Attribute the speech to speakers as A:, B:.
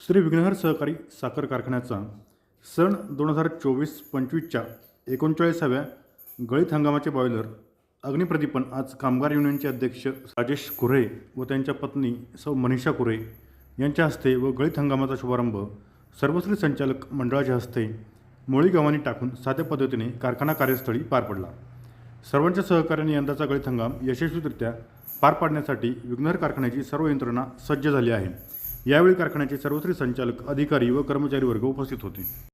A: श्री विघ्नहर सहकारी साखर कारखान्याचा सन दोन हजार चोवीस पंचवीसच्या एकोणचाळीसाव्या गळीत हंगामाचे बॉयलर अग्निप्रदीपन आज कामगार युनियनचे अध्यक्ष राजेश कुरे व त्यांच्या पत्नी सौ मनीषा कुरे यांच्या हस्ते व गळीत हंगामाचा शुभारंभ सर्वश्री संचालक मंडळाच्या हस्ते मोळीगावांनी टाकून साध्या पद्धतीने कारखाना कार्यस्थळी पार पडला. सर्वांच्या सहकार्याने यंदाचा गळीत हंगाम यशस्वीरित्या पार पाडण्यासाठी विघ्नहर कारखान्याची सर्व यंत्रणा सज्ज झाली आहे. यावेळी कारखान्याचे सर्वत्र संचालक अधिकारी व कर्मचारी वर्ग उपस्थित होते.